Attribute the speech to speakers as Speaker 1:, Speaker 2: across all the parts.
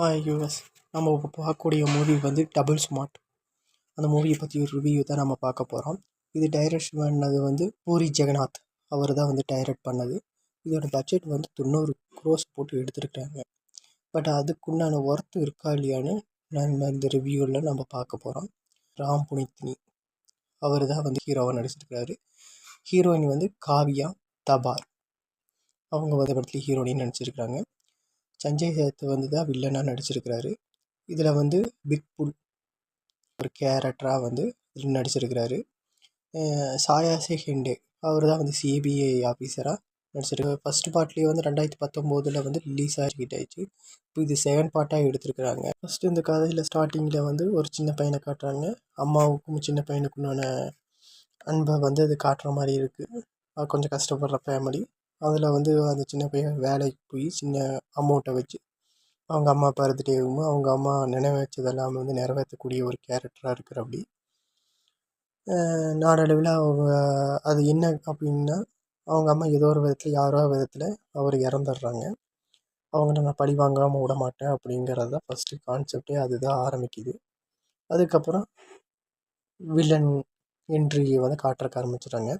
Speaker 1: Hi US நம்ம இப்போ பார்க்கக்கூடிய மூவி வந்து டபுள் ஸ்மார்ட் அந்த மூவியை பற்றி ஒரு ரிவ்யூ தான் நம்ம பார்க்க போகிறோம் இது டைரக்ஷன் பண்ணது வந்து பூரி ஜெகநாத். அவர் தான் வந்து டைரக்ட் பண்ணது. இதோட பட்ஜெட் வந்து தொண்ணூறு க்ரோஸ் போட்டு எடுத்துருக்காங்க. பட் அதுக்குண்டான ஒர்த்து இருக்கா இல்லையான்னு நம்ம இந்த ரிவ்யூவில் நம்ம பார்க்க போகிறோம் ராம் புனித்னி. அவர் தான் வந்து ஹீரோவாக நடிச்சிருக்கிறாரு ஹீரோயின் வந்து காவியா தபார். அவங்க வந்து படத்தில் ஹீரோயின்னு நடிச்சிருக்கிறாங்க சஞ்சய் சேத்து வந்து தான் வில்லனாக நடிச்சிருக்கிறாரு. இதில் வந்து பிக் புல் ஒரு கேரக்டராக வந்து இதில் நடிச்சிருக்கிறாரு. சாயாசே ஹெண்டே அவர் தான் வந்து சிபிஐ ஆஃபீஸராக நடிச்சிருக்காரு. ஃபஸ்ட்டு பார்ட்லேயே வந்து ரெண்டாயிரத்தி பத்தொம்போதில் வந்து ரிலீஸ் ஆகிட்டு ஆயிடுச்சு. இப்போ இது செகண்ட் பார்ட்டாக எடுத்திருக்கிறாங்க. ஃபஸ்ட்டு இந்த கதையில் ஸ்டார்டிங்கில் வந்து ஒரு சின்ன பையனை காட்டுறாங்க. அம்மாவுக்கும் சின்ன பையனுக்குண்டான அன்பை வந்து அது காட்டுற மாதிரி இருக்குது கொஞ்சம் கஷ்டப்படுற ஃபேமிலி அதில் வந்து அந்த சின்ன பையன் வேலைக்கு போய் சின்ன அமௌண்ட்டை வச்சு அவங்க அம்மா பர்த்டேவும் அவங்க அம்மா நினைவச்சதெல்லாம் வந்து நிறைவேற்றக்கூடிய ஒரு கேரக்டராக இருக்கிறாப்படி நாடளவில் அவங்க அது என்ன அப்படின்னா அவங்க அம்மா ஏதோ ஒரு விதத்தில் யாரோ விதத்தில் அவர் இறந்துடுறாங்க. அவங்கள நான் பழி வாங்காமல் விட மாட்டேன் அப்படிங்கிறது தான் ஃபஸ்ட்டு கான்செப்டே அதுதான் ஆரம்பிக்குது. அதுக்கப்புறம் வில்லன் என்ட்ரியை வந்து காட்டுறக்க ஆரம்பிச்சிடுறாங்க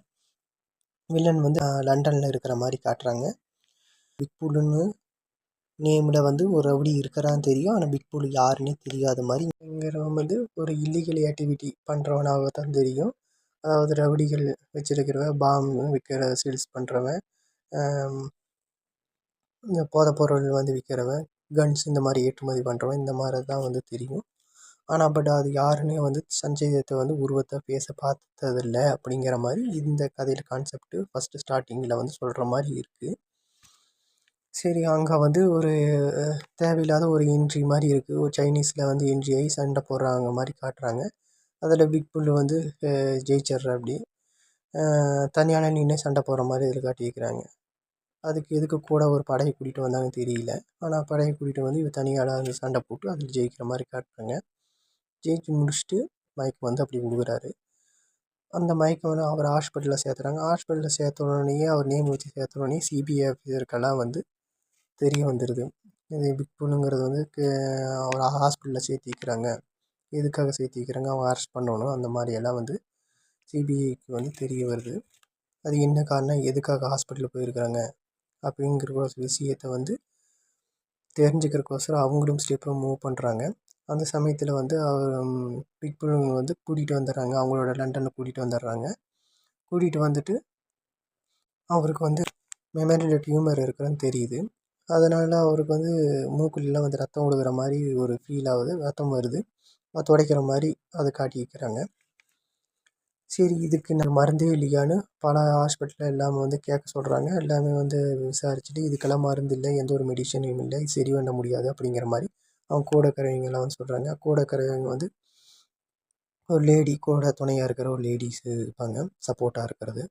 Speaker 1: வில்லன் வந்து லண்டனில் இருக்கிற மாதிரி காட்டுறாங்க. பிக் நேமில் வந்து ஒரு ரவுடி இருக்கிறான்னு தெரியும். ஆனால் பிக் புல் யாருன்னே தெரியாத மாதிரி இங்கிறவன் வந்து ஒரு இல்லீகல் ஆக்டிவிட்டி பண்ணுறவனாக தான் தெரியும். அதாவது ரவுடிகள் வச்சிருக்கிறவன் பாம் விற்கிற சேல்ஸ் பண்ணுறவன் இந்த போதைப் பொருள் வந்து விற்கிறவன் கன்ஸ் இந்த மாதிரி ஏற்றுமதி பண்ணுறவன் இந்த மாதிரி தான் வந்து தெரியும். ஆனால் பட் அது யாருன்னே வந்து சஞ்சய் தத்தை வந்து உருவத்தை ஃபேஸை பார்த்ததில்ல அப்படிங்கிற மாதிரி இந்த கதையில் கான்செப்ட்டு ஃபஸ்ட்டு ஸ்டார்டிங்கில் வந்து சொல்கிற மாதிரி இருக்குது சரி அங்கே வந்து ஒரு தேவையில்லாத ஒரு என்ட்ரி மாதிரி இருக்குது ஒரு சைனீஸில் வந்து என்ட்ரி ஆகி சண்டை போடுறாங்க மாதிரி காட்டுறாங்க. அதில் பிக் புல் வந்து ஜெயிச்சிட்றாப்படி தனியான நின்று சண்டை போடுற மாதிரி இதில் காட்டியிருக்கிறாங்க. அதுக்கு எதுக்கு கூட ஒரு படையை கூட்டிகிட்டு வந்தாங்கன்னு தெரியல. ஆனால் படையை கூட்டிகிட்டு வந்து இவர் தனியாளாக வந்து சண்டை போட்டு அதில் ஜெயிக்கிற மாதிரி காட்டுறாங்க. ஜெயிச்சு முடிச்சுட்டு மயக்கம் வந்து அப்படி கொடுக்குறாரு அந்த மைக்கை வந்து அவர் ஹாஸ்பிட்டலில் சேர்த்துறாங்க. ஹாஸ்பிட்டலில் சேர்த்த உடனேயே அவர் நேம் வச்சு சேர்த்த உடனே சிபிஐ ஆஃபீஸருக்கெல்லாம் வந்து தெரிய வந்துடுது இது பிக் புல்லுங்கிறது வந்து அவர் ஹாஸ்பிட்டலில் சேர்த்திக்கிறாங்க எதுக்காக சேர்த்திக்கிறாங்க அவங்க அரெஸ்ட் பண்ணணும். அந்த மாதிரியெல்லாம் வந்து சிபிஐக்கு வந்து தெரிய வருது. அது என்ன காரணம்? எதுக்காக ஹாஸ்பிட்டலில் போயிருக்கிறாங்க? அப்படிங்கிற ஒரு விஷயத்தை வந்து தெரிஞ்சுக்கிறக்கோசரம் அவங்களும் ஸ்டெப்பை மூவ் பண்ணுறாங்க அந்த சமயத்தில் வந்து அவர் பீப்புள் வந்து கூட்டிகிட்டு வந்துடுறாங்க அவங்களோட லண்டனுக்கு கூட்டிகிட்டு வந்துடுறாங்க கூட்டிகிட்டு வந்துட்டு அவருக்கு வந்து மெமரியில் டியூமர் இருக்குதுன்னு தெரியுது. அதனால் அவருக்கு வந்து மூக்குலாம் வந்து ரத்தம் விழுகிற மாதிரி ஒரு ஃபீல் ஆகுது. ரத்தம் வருது. துடைக்கிற மாதிரி அதை காட்டிக்கிறாங்க சரி இதுக்கு நான் மருந்தே இல்லையான்னு பல ஹாஸ்பிட்டலில் எல்லாமே வந்து கேட்க சொல்கிறாங்க எல்லாமே வந்து விசாரிச்சுட்டு இதுக்கெல்லாம் மருந்து இல்லை எந்த ஒரு மெடிசனும் இல்லை சரி பண்ண முடியாது அப்படிங்கிற மாதிரி அவங்க கூட இருக்கிறவங்கலாம் வந்து சொல்கிறாங்க கூட இருக்கிறவங்க வந்து ஒரு லேடி கூட துணையாக இருக்கிற ஒரு லேடிஸு இருப்பாங்க. சப்போர்ட்டாக இருக்கிறது.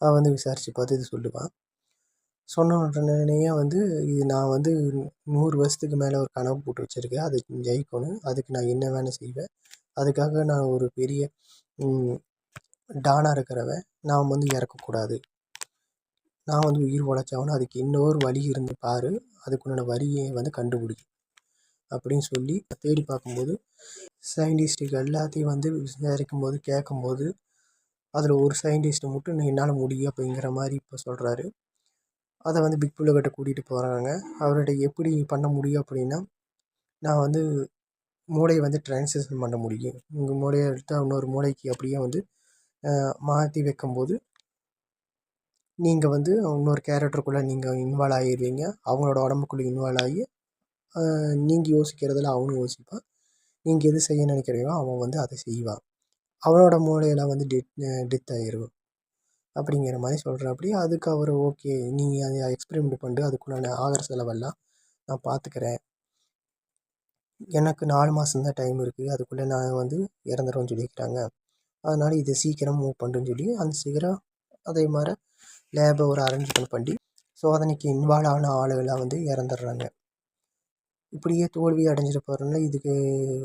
Speaker 1: அவள் வந்து விசாரித்து பார்த்து இது சொல்லுவாள் சொன்ன உடனேயே வந்து இது நான் வந்து நூறு வருஷத்துக்கு மேலே ஒரு கனவு போட்டு வச்சுருக்கேன். அது ஜெயிக்கணும். அதுக்கு நான் என்ன வேணும் செய்வேன். அதுக்காக நான் ஒரு பெரிய டானாக இருக்கிறவன் நான் வந்து இறக்கக்கூடாது. நான் வந்து உயிர் உழைச்சாகணும். அதுக்கு இன்னொரு வழி இருந்து பாரு. அதுக்குண்டான வழியை வந்து கண்டுபிடி. அப்படின்னு சொல்லி தேடி பார்க்கும்போது சயின்டிஸ்ட்டுகள் எல்லாத்தையும் வந்து விசாரிக்கும் போது கேட்கும்போது அதில் ஒரு சயின்டிஸ்ட்டை மட்டும் என்னால் முடியும் அப்படிங்கிற மாதிரி இப்போ சொல்கிறாரு அதை வந்து பிக் புல்லுக்கிட்ட கூட்டிகிட்டு போகிறாங்க அவர்கிட்ட எப்படி பண்ண முடியும் அப்படின்னா நான் வந்து மூளையை வந்து டிரான்ஸ்லேஷன் பண்ண முடியும். உங்கள் மூளையை எடுத்தால் இன்னொரு மூளைக்கு அப்படியே வந்து மாற்றி வைக்கும்போது நீங்கள் வந்து இன்னொரு கேரக்டருக்குள்ளே நீங்கள் இன்வால்வ் ஆகிடுவீங்க அவங்களோட உடம்புக்குள்ளே இன்வால்வ் ஆகி நீங்கள் யோசிக்கிறதில் அவனும் யோசிப்பான் நீங்கள் எது செய்ய நினைக்கிறீங்களோ அவன் வந்து அதை செய்வான் அவனோட மூளையெல்லாம் வந்து டெத் டெத் ஆகிரும் அப்படிங்கிற மாதிரி சொல்கிறாப்படி அதுக்கு அவர் ஓகே நீங்கள் அதை எக்ஸ்பெரிமெண்ட் பண்ணிட்டு அதுக்குள்ளான ஆகிற செலவெல்லாம் நான் பார்த்துக்கிறேன் எனக்கு நாலு மாதம்தான் டைம் இருக்குது அதுக்குள்ளே நான் வந்து இறந்துருவேன்னு சொல்லியிருக்கிறாங்க. அதனால் இதை சீக்கிரம் மூவ் பண்ணுறேன்னு சொல்லி அந்த சீக்கிரம் அதே மாதிரி லேபை ஒரு அரேஞ்ச்மெண்ட் பண்ணி சோதனைக்கு இன்வால்வ் ஆன ஆளுகளாக வந்து இறந்துடுறாங்க. இப்படியே தோல்வி அடைஞ்சிட்டு போகிறனால இதுக்கு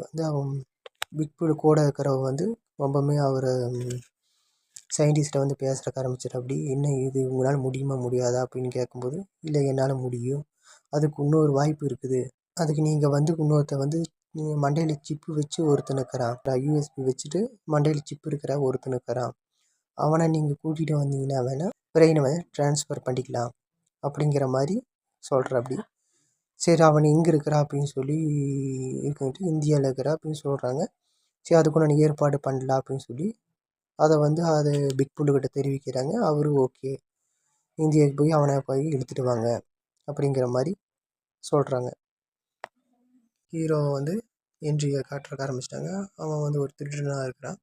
Speaker 1: வந்து அவன் பிக்புல் கூட இருக்கிறவன் வந்து ரொம்பவுமே அவரை சயின்டிஸ்ட்டை வந்து பேசுகிறக்கு ஆரம்பிச்சிட்டாப்படி என்ன இது? உங்களால் முடியுமா? முடியாதா? அப்படின்னு கேட்கும்போது இல்லை என்னால் முடியும். அதுக்கு இன்னொரு வாய்ப்பு இருக்குது. அதுக்கு நீங்கள் வந்து இன்னொருத்தன் வந்து மண்டையில் சிப்பு வச்சு ஒருத்தன் இருக்கிறான். யூஎஸ்பி வச்சுட்டு மண்டையில் சிப்பு இருக்கிற ஒருத்தன் இருக்கிறான். அவனை நீங்கள் கூட்டிகிட்டு வந்தீங்கன்னா வேணால் பிரெயினை வந்து ட்ரான்ஸ்ஃபர் பண்ணிக்கலாம். அப்படிங்கிற மாதிரி சொல்கிறாப்படி சரி அவன் எங்கே இருக்கிறா அப்படின்னு சொல்லி இருக்கிட்டு இந்தியாவில் இருக்கிறா அப்படின்னு சொல்கிறாங்க சரி அதுக்குண்டான ஏற்பாடு பண்ணலாம் அப்படின்னு சொல்லி அதை வந்து அது பிக் புல்லுக்கிட்ட தெரிவிக்கிறாங்க. அவரும் ஓகே. இந்தியாவுக்கு போய் அவனை போய் எடுத்துகிட்டு வாங்க அப்படிங்கிற மாதிரி சொல்கிறாங்க ஹீரோ வந்து என்ட்ரியை காட்டுறக்க ஆரம்பிச்சிட்டாங்க. அவன் வந்து ஒரு திருடனாக இருக்கிறான்.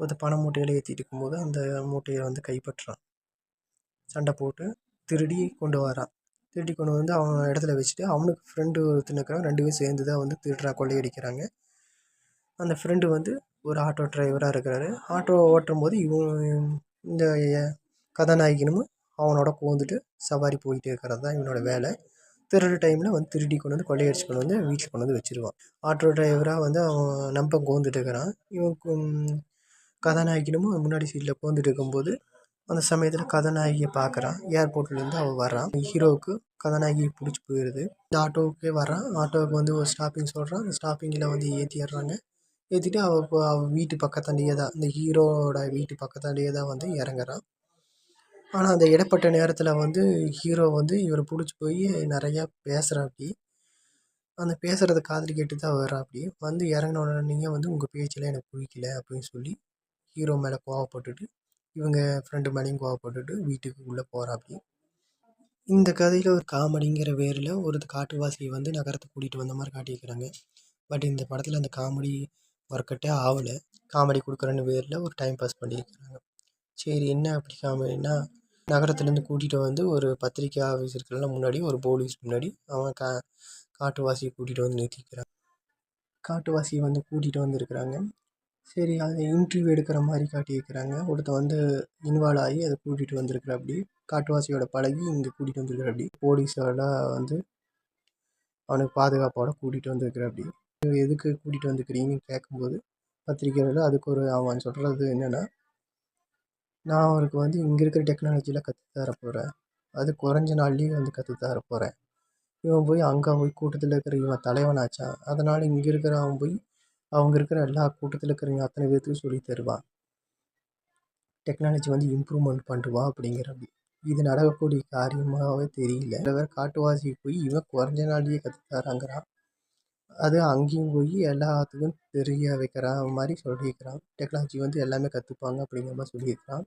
Speaker 1: ஒரு பண மூட்டைகளை ஏற்றிட்டு இருக்கும்போது அந்த மூட்டையை வந்து கைப்பற்றுறான். சண்டை போட்டு திருடி கொண்டு வரான் திருடி கொண்டு வந்து அவன் இடத்துல வச்சுட்டு அவனுக்கு ஃப்ரெண்டு ஒருத்தன் இருக்கிறான் ரெண்டு பேரும் சேர்ந்து தான் வந்து திருடுறா கொள்ளையடிக்கிறாங்க அந்த ஃப்ரெண்டு வந்து ஒரு ஆட்டோ டிரைவராக இருக்கிறாரு. ஆட்டோ ஓட்டும் போது இவன் இந்த கதாநாயகனும் அவனோட கோந்துட்டு சவாரி போயிட்டே இருக்கிறது தான் இவனோட வேலை. திருடுற டைமில் வந்து திருடி கொண்டு வந்து கொள்ளையடிச்சு கொண்டு வந்து வீட்டில் கொண்டு வந்து வச்சுருவான். ஆட்டோ டிரைவராக வந்து அவன் நம்ப கோந்துட்டு இருக்கிறான். இவன் கதாநாயகனும் முன்னாடி சீட்டில் கோந்துட்டு இருக்கும்போது அந்த சமயத்தில் கதாநாயகியை பார்க்குறான் ஏர்போர்ட்லேருந்து அவள் வர்றான். ஹீரோவுக்கு கதாநாயகி பிடிச்சி போயிடுது இந்த ஆட்டோவுக்கே வர்றான். ஆட்டோவுக்கு வந்து ஒரு ஸ்டாப்பிங் சொல்கிறான் அந்த ஸ்டாப்பிங்கில் வந்து ஏற்றிடுறாங்க ஏற்றிட்டு அவள் இப்போ அவள் வீட்டு பக்கத்தாண்டியே தான் இந்த ஹீரோவோட வீட்டு பக்கத்தாண்டியே தான் வந்து இறங்குறான். ஆனால் அந்த இடைப்பட்ட நேரத்தில் வந்து ஹீரோ வந்து இவரை பிடிச்சி போய் நிறையா பேசுகிறாப்படி அந்த பேசுகிறத காதல் கேட்டு தான் வர்றாப்படி வந்து இறங்கின உடனே வந்து உங்கள் பேச்செல்லாம் எனக்கு பிடிக்கல அப்படின்னு சொல்லி ஹீரோ மேலே கோவப்பட்டுட்டு இவங்க ஃப்ரெண்டு மேலேயும் கோவப்பட்டுட்டு வீட்டுக்கு உள்ளே போகிறாப்படி இந்த கதையில் ஒரு காமெடிங்கிற வேரில் ஒரு காட்டுவாசியை வந்து நகரத்தை கூட்டிகிட்டு வந்த மாதிரி காட்டியிருக்கிறாங்க. பட் இந்த படத்தில் அந்த காமெடி ஒர்க் ஆகலை. காமெடி கொடுக்குறேன்னு பேரில் ஒரு டைம் பாஸ் பண்ணியிருக்கிறாங்க. சரி என்ன அப்படி காமெடினா நகரத்துலேருந்து கூட்டிகிட்டு வந்து ஒரு பத்திரிக்கை ஆஃபீஸருக்கெல்லாம் முன்னாடி ஒரு போலீஸ் முன்னாடி அவன் கா காட்டுவாசியை கூட்டிகிட்டு வந்து நிறுத்திக்கிறான். காட்டுவாசியை வந்து கூட்டிகிட்டு வந்துருக்கிறாங்க. சரி அது இன்டர்வியூ எடுக்கிற மாதிரி காட்டியிருக்கிறாங்க ஒருத்தன் வந்து இன்வால்வ் ஆகி அதை கூட்டிகிட்டு வந்திருக்கிறாப்படி காட்டுவாசியோட பழகி இங்கே கூட்டிகிட்டு வந்திருக்கிறாப்படி போலீஸோட வந்து அவனுக்கு பாதுகாப்போட கூட்டிகிட்டு வந்திருக்கிறாப்படி எதுக்கு கூட்டிகிட்டு வந்துக்கிறீங்கன்னு கேட்கும்போது பத்திரிக்கையாளர் அதுக்கு ஒரு அவன் சொல்கிறது என்னென்னா நான் அவருக்கு வந்து இங்கே இருக்கிற டெக்னாலஜியில் கற்று தர போகிறேன் அது குறைஞ்ச நாள்லேயே வந்து கற்று தர போகிறேன் இவன் போய் அங்கே போய் கூட்டத்தில் இருக்கிற இவன் தலைவனாச்சான். அதனால் இங்கே இருக்கிறவன் போய் அவங்க இருக்கிற எல்லா கூட்டத்தில் இருக்கிறவங்க அத்தனை பேர்த்துக்கும் சொல்லி தருவான் டெக்னாலஜி வந்து இம்ப்ரூவ்மெண்ட் பண்ணுவாள் அப்படிங்கிற அப்படி இது நடக்கக்கூடிய காரியமாகவே தெரியல. சில பேர் காட்டுவாசி போய் இவன் குறைஞ்ச நாள்லேயே கற்று தராங்கிறான். அது அங்கேயும் போய் எல்லாத்துக்கும் தெரிய வைக்கிற மாதிரி சொல்லியிருக்கிறான். டெக்னாலஜி வந்து எல்லாமே கற்றுப்பாங்க அப்படிங்கிற மாதிரி சொல்லியிருக்கிறான்.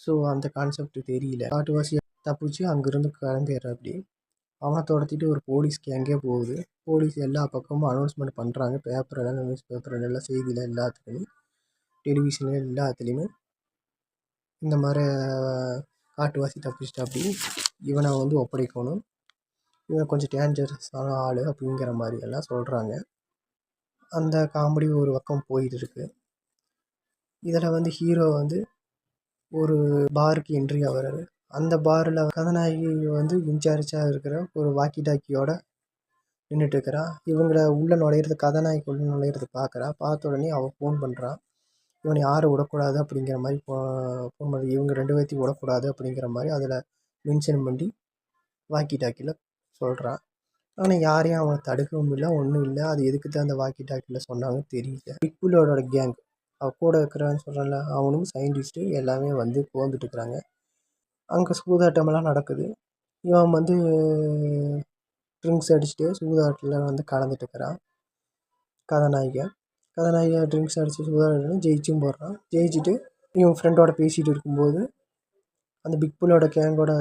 Speaker 1: ஸோ அந்த கான்செப்ட் தெரியல. காட்டுவாசி தப்பிச்சு அங்கேருந்து கிளம்பிடுறாப்படி அவனை துரத்திட்டு ஒரு போலீஸ் கேங்கே போகுது. போலீஸ் எல்லா பக்கமும் அனௌன்ஸ்மெண்ட் பண்ணுறாங்க பேப்பரில் நியூஸ் பேப்பரில் எல்லாம் செய்தியில் எல்லாத்துலேயும் டெலிவிஷனில் எல்லாத்துலேயுமே. இந்த மாதிரி காட்டுவாசி தப்பிச்சிட்டாப்படி இவனை வந்து ஒப்படைக்கணும். இவன் கொஞ்சம் டேஞ்சரஸான ஆள் அப்படிங்கிற மாதிரி எல்லாம் சொல்கிறாங்க அந்த காமெடி ஒரு பக்கம் போயிட்டு இருக்கு. இதில் வந்து ஹீரோ வந்து ஒரு பாருக்கு என்ட்ரி ஆகிறாரு அந்த பாரில் கதாநாயகி வந்து இன்சார்ஜாக இருக்கிற ஒரு வாக்கி டாக்கியோட நின்றுட்டு இவங்கள உள்ளே நுழையிறது கதாநாயகி உள்ளே நுழையிறது பார்க்குறா பார்த்த உடனே அவள் ஃபோன் பண்ணுறான் இவனை யாரும் விடக்கூடாது அப்படிங்கிற மாதிரி போ ஃபோன் பண்ணி இவங்க ரெண்டு பேர்த்தையும் விடக்கூடாது அப்படிங்கிற மாதிரி அதில் மென்ஷன் பண்ணி வாக்கி டாக்கியில் சொல்கிறான் ஆனால் யாரையும் அவனை தடுக்கவும் இல்லை ஒன்றும் இல்லை. அது எதுக்கு தான் அந்த வாக்கி டாக்கியில் சொன்னாங்கன்னு தெரியல. பிக்குலோட கேங் அவள் கூட இருக்கிறான்னு சொல்கிறேன்ல அவனும் சயின்டிஸ்ட்டு எல்லாமே வந்து கோந்துட்டுருக்குறாங்க அங்கே சூதாட்டமெல்லாம் நடக்குது. இவன் வந்து ட்ரிங்க்ஸ் அடிச்சுட்டு சூதாட்டத்தில் வந்து கலந்துட்டுக்கிறான் கதாநாயகன். கதாநாயகன் ட்ரிங்க்ஸ் அடித்து சூதாட்டம் ஜெயிச்சும் போடுறான். ஜெயிச்சுட்டு இவன் ஃப்ரெண்டோட பேசிகிட்டு இருக்கும்போது அந்த பிக் புல்லோட கேங்கோட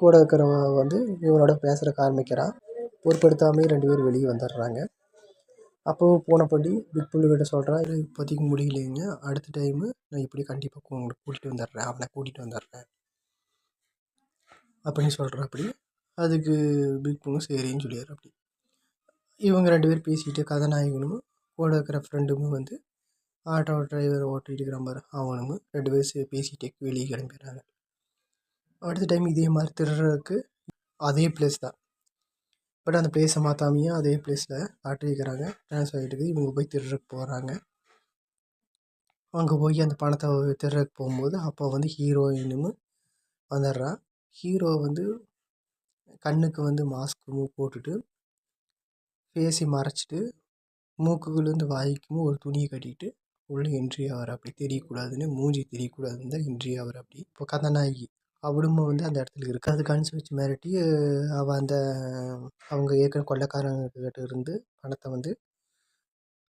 Speaker 1: கூட இருக்கிறவன் வந்து இவனோட பேசுகிறக்கு ஆரம்பிக்கிறான். பொருட்படுத்தாமையே ரெண்டு பேரும் வெளியே வந்துடுறாங்க. அப்போவும் போனபடி பிக் புல்லுக்கிட்ட சொல்கிறான் இல்லை இப்போதைக்கு முடியலைங்க. அடுத்த டைமு நான் இப்படி கண்டிப்பாக உங்களுக்கு கூட்டிகிட்டு வந்துடுறேன். அவனை கூட்டிகிட்டு வந்துடுறேன். அப்படின்னு சொல்கிறாப்படி அதுக்கு பிக் புல்லும் சரின்னு சொல்லிடுறாப்படி இவங்க ரெண்டு பேரும் பேசிக்கிட்டு கதாநாயகனும் கூட இருக்கிற ஃப்ரெண்டும் வந்து ஆட்டோ டிரைவர் ஓட்டிகிட்டு இருக்கிற மாதிரி அவனும் ரெண்டு பேரும் பேசிகிட்டே வெளியே கிளம்பிடுறாங்க. அடுத்த டைம் இதே மாதிரி திருடுறதுக்கு அதே பிளேஸ் தான். பட் அந்த பிளேஸை மாற்றாமையும் அதே பிளேஸில் காட்டியிருக்கிறாங்க. ட்ரான்ஸ்ஃபர் ஆகிட்டு இவங்க போய் திருடுறதுக்கு போகிறாங்க அங்கே போய் அந்த பணத்தை திருடுறக்கு போகும்போது அப்போ வந்து ஹீரோயினும் வந்துடுறான் ஹீரோ வந்து கண்ணுக்கு வந்து மாஸ்க்கு போட்டுட்டு ஃபேஸை மறைச்சிட்டு மூக்குக்குள்ளேருந்து வாய்க்கும் ஒரு துணியை கட்டிட்டு உள்ளே என்ட்ரி ஆகிறாப்படி தெரியக்கூடாதுன்னு மூஞ்சி தெரியக்கூடாதுன்னு தான் என்ட்ரி ஆகிறாப்படி இப்போ கதாநாயகி அவளும் வந்து அந்த இடத்துல இருக்குது அது கன்ஸ் வச்சு மிரட்டி அவள் அந்த அவங்க ஏற்கனவே கொள்ளைக்காரங்கிட்ட இருந்து பணத்தை வந்து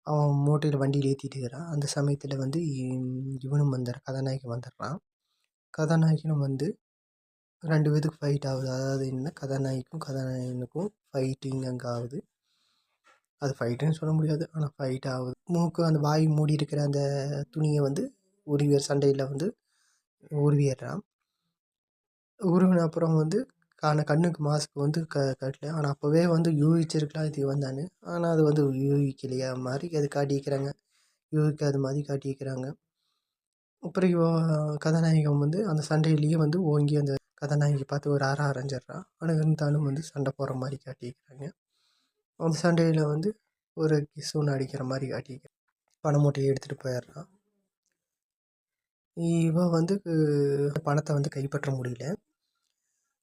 Speaker 1: அவன் மூட்டையில் வண்டியில் ஏற்றிட்டு இருக்கிறான். அந்த சமயத்தில் வந்து இவனும் வந்துடுறான் கதாநாயகி வந்துடுறான். கதாநாயகனும் வந்து ரெண்டு பேத்துக்கும் ஃபைட் ஆகுது. அதாவது என்ன? கதாநாயகிக்கும் கதாநாயகனுக்கும் ஃபைட்டிங் அங்கே ஆகுது அது ஃபைட்டுன்னு சொல்ல முடியாது. ஆனால் ஃபைட் ஆகுது. மூக்கு அந்த வாய் மூடி இருக்கிற அந்த துணியை வந்து உருவியர் சண்டையில் வந்து உருவிடுறான். உருவின அப்புறம் வந்து காண கண்ணுக்கு மாஸ்க் வந்து க கட்டல. ஆனால் அப்போவே வந்து யூகிச்சிருக்கலாம் இது வந்தான்னு ஆனால் அது வந்து யூகிக்கலையா? மாதிரி அது காட்டிக்கிறாங்க யூகிக்காத மாதிரி காட்டிக்கிறாங்க அப்புறம் கதாநாயகம் வந்து அந்த சண்டையிலேயே வந்து ஓங்கி அந்த கதாநாயகி பார்த்து ஒரு அரை அரைஞ்சிட்றா ஆனால் இருந்தாலும் வந்து சண்டை போடுற மாதிரி காட்டிக்கிறாங்க அந்த சண்டையில் வந்து ஒரு கிசுன்னு அடிக்கிற மாதிரி காட்டிக்கிறேன் பண மூட்டையை எடுத்துகிட்டு போயிடுறான் இவன் வந்து பணத்தை வந்து கைப்பற்ற முடியல.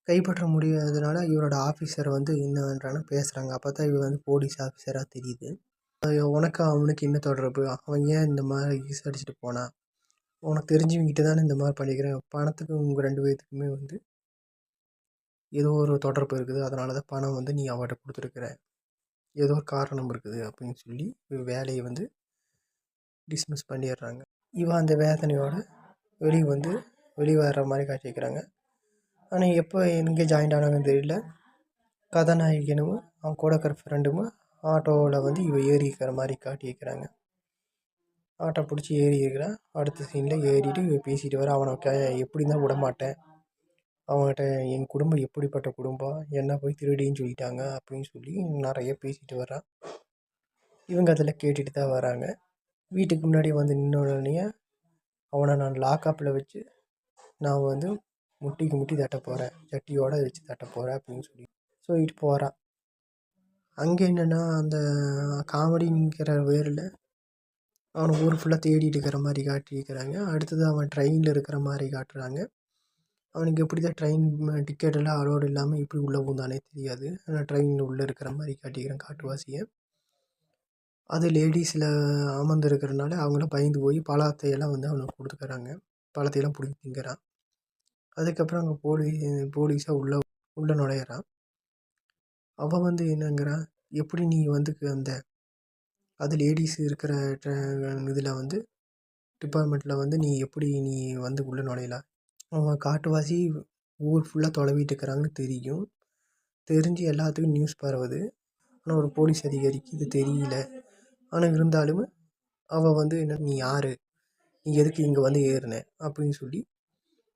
Speaker 1: கைப்பற்ற முடியாததுனால இவரோட ஆஃபீஸர் வந்து என்ன பண்ணுறான்னு பேசுகிறாங்க அப்போ தான் இவன் வந்து போலீஸ் ஆஃபீஸராக தெரியுது. உனக்கு அவனுக்கு என்ன தொடர்பு? அவன் ஏன் இந்த மாதிரி கிஸ் அடிச்சுட்டு போனான் உனக்கு தெரிஞ்சவங்கிட்ட தானே இந்த மாதிரி பண்ணிக்கிறேன். பணத்துக்கு உங்கள் ரெண்டு பேர்த்துக்குமே வந்து ஏதோ ஒரு தொடர்பு இருக்குது. அதனால தான் பணம் வந்து நீ அவர்கிட்ட கொடுத்துருக்குற. ஏதோ ஒரு காரணம் இருக்குது அப்படின்னு சொல்லி வேலையை வந்து டிஸ்மிஸ் பண்ணிடுறாங்க. இவன் அந்த வேதனையோட வெளியே வந்து வெளியே வர்ற மாதிரி காட்டிக்கிறாங்க ஆனால் எப்போ எங்கே ஜாயின்ட் ஆனாங்கன்னு தெரியல. கதாநாயகனும் அவன் கூட இருக்கிற ஃப்ரெண்டும் ஆட்டோவில் வந்து இவன் ஏறி இருக்கிற மாதிரி காட்டியிருக்கிறாங்க ஆட்டோ பிடிச்சி ஏறி இருக்கிறான். அடுத்த சீனில் ஏறிட்டு இவன் பேசிட்டு வர அவனை க எப்படி இருந்தால் விடமாட்டேன். அவன்கிட்ட என் குடும்பம் எப்படிப்பட்ட குடும்பம்? என்ன போய் திருடின்னு சொல்லிட்டாங்க? அப்படின்னு சொல்லி நிறைய பேசிட்டு வர்றான். இவங்க அதில் கேட்டுட்டு தான் வராங்க. வீட்டுக்கு முன்னாடி வந்து நின்ன உடனே அவனை நான் லாக்அப்பில் வச்சு நான் வந்து முட்டிக்கு முட்டி தட்ட போகிறேன் சட்டியோடு வச்சு தட்ட போகிறேன் அப்படின்னு சொல்லி. சொல்லிட்டு போகிறான் அங்கே என்னென்னா அந்த காமெடிங்கிற வேரில் அவனை ஊர் ஃபுல்லாக தேடிட்டு இருக்கிற மாதிரி காட்டியிருக்கிறாங்க. அடுத்தது அவன் ட்ரெயினில் இருக்கிற மாதிரி காட்டுறாங்க. அவனுக்கு எப்படி தான் ட்ரெயின் டிக்கெட் எல்லாம் அலோடு இல்லாமல் எப்படி உள்ளே பூந்தானே தெரியாது. ஆனால் ட்ரெயினில் உள்ளே இருக்கிற மாதிரி காட்டிக்கிறேன் காட்டுவாசியை. அது லேடிஸில் அமர்ந்திருக்கிறனால அவங்களாம் பயந்து போய் பழத்தையெல்லாம் வந்து அவனுக்கு கொடுத்துக்கிறாங்க. பழத்தையெல்லாம் பிடிக்கி திங்கிறான். அதுக்கப்புறம் அங்கே போலீ போலீஸாக உள்ளே உள்ளே நுழையிறான். அவன் வந்து என்னங்கிறான் எப்படி நீ வந்து அந்த அது லேடிஸ் இருக்கிற இதில் வந்து டிபார்ட்மெண்ட்டில் வந்து நீ எப்படி நீ வந்து உள்ளே நுழையலாம் காட்டுவாசி ஊர் ஃபுல்லாக தொலைவிட்டு இருக்கிறாங்கன்னு தெரியும். தெரிஞ்சு எல்லாத்துக்கும் நியூஸ் பரவுது. ஆனால் ஒரு போலீஸ் அதிகாரிக்கு இது தெரியல. ஆனால் இருந்தாலும் அவள் வந்து என்ன நீ யார்? நீ எதுக்கு இங்கே வந்து ஏறின? அப்படின்னு சொல்லி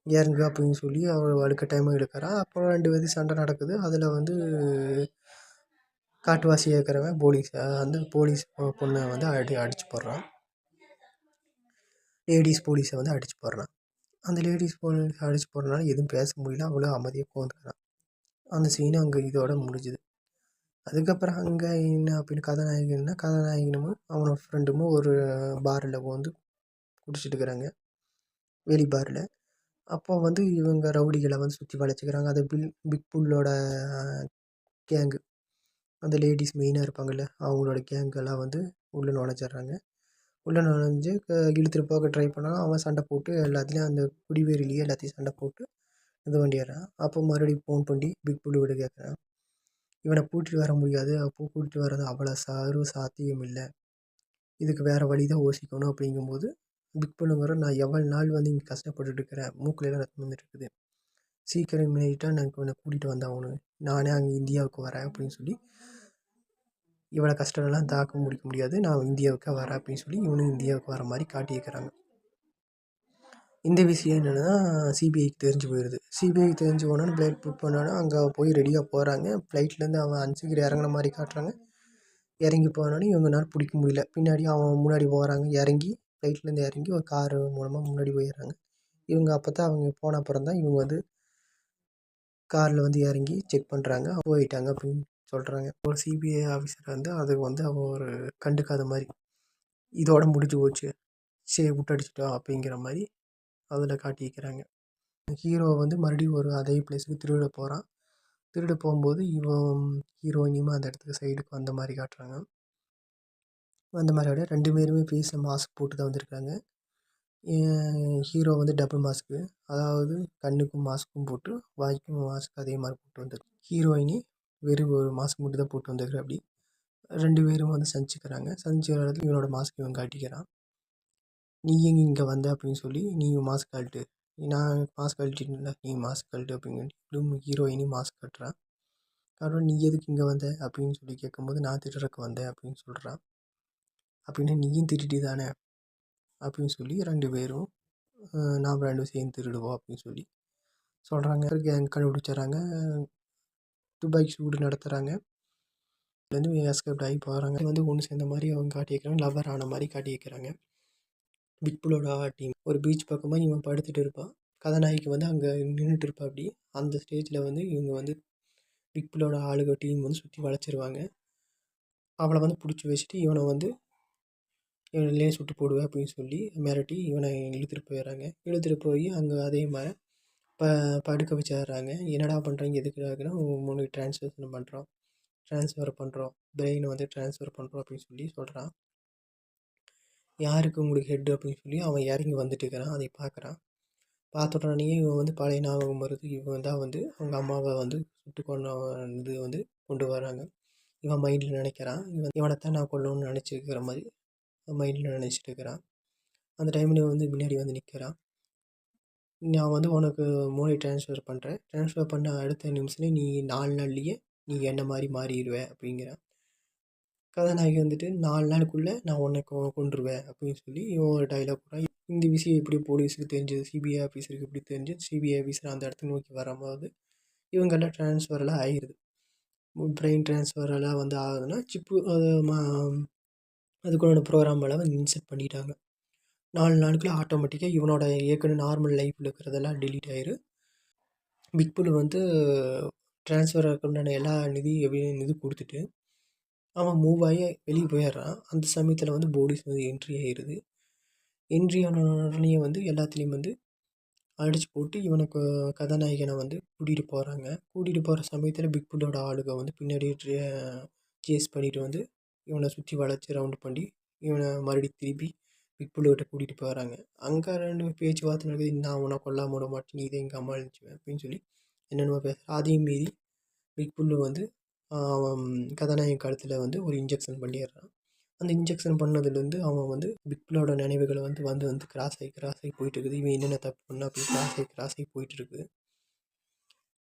Speaker 1: இறங்கு அப்படின்னு சொல்லி அவள் வலுக்கட்டாயமாக இழுக்கிறா அப்புறம் ரெண்டு பேரும் சண்டை நடக்குது. அதில் வந்து காட்டுவாசியாக இருக்கிறவன் போலீஸ் வந்து போலீஸ் பொண்ணை வந்து அடி அடித்து போடுறான். லேடிஸ் போலீஸை வந்து அடித்து போடுறான். அந்த லேடிஸ் போலீஸ் அடிச்சு போகிறனால எதுவும் பேச முடியல. அவ்வளோ அமைதியாக உட்காந்துக்கிறான் அந்த சீன் அங்கே இதோட முடிஞ்சுது. அதுக்கப்புறம் அங்கே என்ன அப்படின்னு கதாநாயகன்னா கதாநாயகனும் அவனோட ஃப்ரெண்டும் ஒரு பாரில் வந்து குடிச்சிட்டு இருக்கிறாங்க வெளி பாரில் அப்போ வந்து இவங்க ரவுடிகளை வந்து சுற்றி வளைச்சிக்கிறாங்க அது பில் பிக் புல்லோட கேங்கு அந்த லேடிஸ் மெயினாக இருப்பாங்கள்ல அவங்களோட கேங்கெல்லாம் வந்து உள்ளே நுழைச்சிட்றாங்க உள்ளே நுழைஞ்சு இழுத்துட்டு போக ட்ரை பண்ணால் அவன் சண்டை போட்டு எல்லாத்துலேயும் அந்த குடிவேரிலேயே எல்லாத்தையும் சண்டை போட்டு இது பண்ணிடுறான். அப்போ மறுபடியும் ஃபோன் பண்ணி பிக் புல்லு விட கேட்குறான் இவனை கூட்டிகிட்டு வர முடியாது. அப்போ கூட்டிகிட்டு வர்றது அவ்வளோ சர்வ சாத்தியம் இல்லை. இதுக்கு வேறு வழி தான் யோசிக்கணும் அப்படிங்கும்போது பிக் பண்ணுங்கிற நான் எவ்வளோ நாள் வந்து இங்கே கஷ்டப்பட்டுட்டு இருக்கிறேன். மூக்கிலலாம் ரத்தம் வந்துட்டு இருக்குது. சீக்கிரம் இமீடியட்டாக நான் இவனை கூட்டிகிட்டு வந்தாகணும் நானே அங்கே இந்தியாவுக்கு வரேன் அப்படின்னு சொல்லி இவ்வளோ கஷ்டம்லாம் தாக்க முடிக்க முடியாது. நான் இந்தியாவுக்கு வரேன் அப்படின்னு சொல்லி இவனும் இந்தியாவுக்கு வர மாதிரி காட்டியிருக்கிறாங்க இந்த விஷயம் என்னென்னா சிபிஐக்கு தெரிஞ்சு போயிடுது சிபிஐக்கு தெரிஞ்சு போனாலும் ஃப்ளைட் புக் பண்ணோன்னே அங்கே போய் ரெடியாக போகிறாங்க ஃப்ளைட்லேருந்து அவன் அன்சீக்கிரம் இறங்குன மாதிரி காட்டுறாங்க. இறங்கி போனோடனே இவங்கனால பிடிக்க முடியல. பின்னாடி அவன் முன்னாடி போகிறாங்க இறங்கி ஃப்ளைட்லேருந்து இறங்கி ஒரு காரு மூலமாக முன்னாடி போயிடுறாங்க. இவங்க அப்போ தான் அவங்க போன அப்புறம் தான் இவங்க வந்து காரில் வந்து இறங்கி செக் பண்ணுறாங்க போயிட்டாங்க அப்படின்னு சொல்கிறாங்க ஒரு சிபிஐ ஆஃபீஸர் வந்து அது வந்து அவன் ஒரு கண்டுக்காத மாதிரி இதோட முடிஞ்சு போச்சு. சரி விட்டடிச்சிட்டோம் அப்படிங்கிற மாதிரி அதில் காட்டியிருக்கிறாங்க. ஹீரோ வந்து மறுபடியும் ஒரு அதே பிளேஸுக்கு திருவிட போகிறான் திருட போகும்போது இவன் ஹீரோயினியும் அந்த இடத்துக்கு சைடுக்கு வந்த மாதிரி காட்டுறாங்க. அந்த மாதிரி விட ரெண்டு பேருமே ஃபேஸில் மாஸ்க் போட்டு தான் வந்திருக்காங்க. ஹீரோ வந்து டபுள் மாஸ்க்கு அதாவது கண்ணுக்கும் மாஸ்க்கும் போட்டு வாய்க்கும் மாஸ்க் அதே மாதிரி போட்டு வந்துருக்கு. ஹீரோயினி வெறும் ஒரு மாஸ்க் மட்டும் தான் போட்டு வந்திருக்காப்படி ரெண்டு பேரும் வந்து சந்திச்சுக்கிறாங்க. சந்திச்சுக்கிற இடத்துல இவனோட மாஸ்க் இவன் காட்டிக்கிறான். நீ எங்கே இங்கே வந்த அப்படின்னு சொல்லி நீ மாஸ்க் கழட்டு. நான் மாஸ்க் கழட்டிட்டேன்ல நீ மாஸ்க் கழட்டு அப்படின்னு சொல்லி ஹீரோயினி மாஸ்க் கட்டுறான். காரணம் நீ எதுக்கு இங்கே வந்த அப்படின்னு சொல்லி கேட்கும்போது நான் திருடறக்கு வந்தேன் அப்படின்னு சொல்கிறான் அப்படின்னா நீயும் திருடி தானே? அப்படின்னு சொல்லி ரெண்டு பேரும் நாம் ரெண்டு சேர்ந்து திருடுவோம் அப்படின்னு சொல்லி சொல்கிறாங்க கேங் கண்டுபிடிச்சிட்றாங்க. துப்பாக்கி சூடு நடத்துகிறாங்க வந்து எஸ்கேப்ட் ஆகி போகிறாங்க வந்து ஒன்று சேர்ந்த மாதிரி அவங்க காட்டி வைக்கிறாங்க. லவ்வர் ஆன மாதிரி காட்டி வைக்கிறாங்க. பிக்புலோட டீம் ஒரு பீச் பக்கமாக இவன் படுத்துட்டு இருப்பான். கதாநாயகி வந்து அங்கே நின்றுட்டு இருப்பா அப்படி. அந்த ஸ்டேஜில் வந்து இவங்க வந்து பிக்புலோட ஆளுக டீம் வந்து சுற்றி வளைச்சிருவாங்க. அவளை வந்து பிடிச்சி வச்சுட்டு இவனை வந்து இவனிலே சுட்டு போடுவேன் அப்படின்னு சொல்லி மிரட்டி இவனை இழுத்துட்டு போயிடுறாங்க. இழுத்துட்டு போய் அங்கே அதே மாதிரி ப படுக்க வச்சிடுறாங்க. என்னடா பண்ணுறீங்க எதுக்குடாக்குன்னா மூணு ட்ரான்ஸ்லேஷன் பண்ணுறோம் ட்ரான்ஸ்ஃபர் பண்ணுறோம் பிரெயினை வந்து ட்ரான்ஸ்ஃபர் பண்ணுறோம் அப்படின்னு சொல்லி சொல்கிறான் யாருக்கு உங்களுக்கு ஹெட் அப்படின்னு சொல்லி அவன் இறங்கி வந்துட்டு இருக்கிறான். அதை பார்க்குறான். பார்த்த உடனேயே இவன் வந்து பழைய ஞாபகம் வருது. இவன் தான் வந்து அவங்க அம்மாவை வந்து சுட்டு கொண்டு இது வந்து கொண்டு வராங்க இவன் மைண்டில் நினைக்கிறான். இவன் இவனைத்தான் நான் கொள்ளணும்னு நினச்சிருக்கிற மாதிரி மைண்டில் நினச்சிட்டு இருக்கிறான். அந்த டைமில் வந்து முன்னாடி வந்து நிற்கிறான் நான் வந்து உனக்கு மூளை ட்ரான்ஸ்ஃபர் பண்ணுறேன் ட்ரான்ஸ்ஃபர் பண்ண அடுத்த நிமிஷத்துலேயே நீ நாலு நாள்லேயே நீ என்ன மாதிரி மாறிடுவ அப்படிங்கிறான் கதாநாயகி வந்துட்டு நாலு நாளுக்குள்ளே நான் உன்னை கொ அப்படின்னு சொல்லி இவன் ஒரு டைலாக் போடுறான் இந்த விஷயம் எப்படி போலீஸுக்கு தெரிஞ்சது சிபிஐ ஆஃபீஸருக்கு எப்படி தெரிஞ்சது சிபிஐ ஆஃபீஸர் அந்த இடத்த நோக்கி வரும்போது இவங்கெல்லாம் ட்ரான்ஸ்ஃபரெல்லாம் ஆகிருது பிரெயின் ட்ரான்ஸ்ஃபரெல்லாம் வந்து ஆகுதுன்னா சிப்பு அது மா அதுக்குள்ளான ப்ரோக்ராம் எல்லாம் வந்து இன்செர்ட் பண்ணிட்டாங்க. நாலு நாளுக்குள்ளே ஆட்டோமேட்டிக்காக இவனோட ஏற்கனவே நார்மல் லைஃப்பில் இருக்கிறதெல்லாம் டெலீட் ஆயிரும். பிக் புல் வந்து ட்ரான்ஸ்ஃபர் உண்டான எல்லா நிதி நிதி கொடுத்துட்டு அவன் மூவ் ஆகி வெளியே போயிடுறான். அந்த சமயத்தில் வந்து போலீஸ் வந்து என்ட்ரி ஆகிருது என்ட்ரி ஆன உடனே வந்து எல்லாத்துலேயும் வந்து அடித்து போட்டு இவனுக்கு கதாநாயகனை வந்து கூட்டிகிட்டு போகிறாங்க கூட்டிகிட்டு போகிற சமயத்தில் பிக் புல்லோட ஆளுக வந்து பின்னாடி சேஸ் பண்ணிட்டு வந்து இவனை சுற்றி வளைச்சி ரவுண்டு பண்ணி இவனை மறுபடியும் திருப்பி பிக் புல்லுக்கிட்ட கூட்டிகிட்டு போகிறாங்க அங்கே ரெண்டு பேச்சுவார்த்தை நடக்குது. நான் உன்னை கொல்லாம விட மாட்டேன். நீ இதை எங்கள் அம்மா அழிச்சுவேன் அப்படின்னு சொல்லி என்னென்னமோ பேசுகிறான் அதையும் மீறி பிக் புல்லு வந்து அவன் கதாநாயகன் கழுத்தில் வந்து ஒரு இன்ஜெக்ஷன் பண்ணிடுறான். அந்த இன்ஜெக்ஷன் பண்ணதுலேருந்து அவன் வந்து பிக் நினைவுகளை வந்து வந்து வந்து கிராஸ் ஆகி கிராஸ் ஆகி போயிட்டு இருக்குது இவன் என்னென்ன தப்பு பண்ணா அப்படி கிராஸ் ஆகி கிராஸ் ஆகி போயிட்டுருக்கு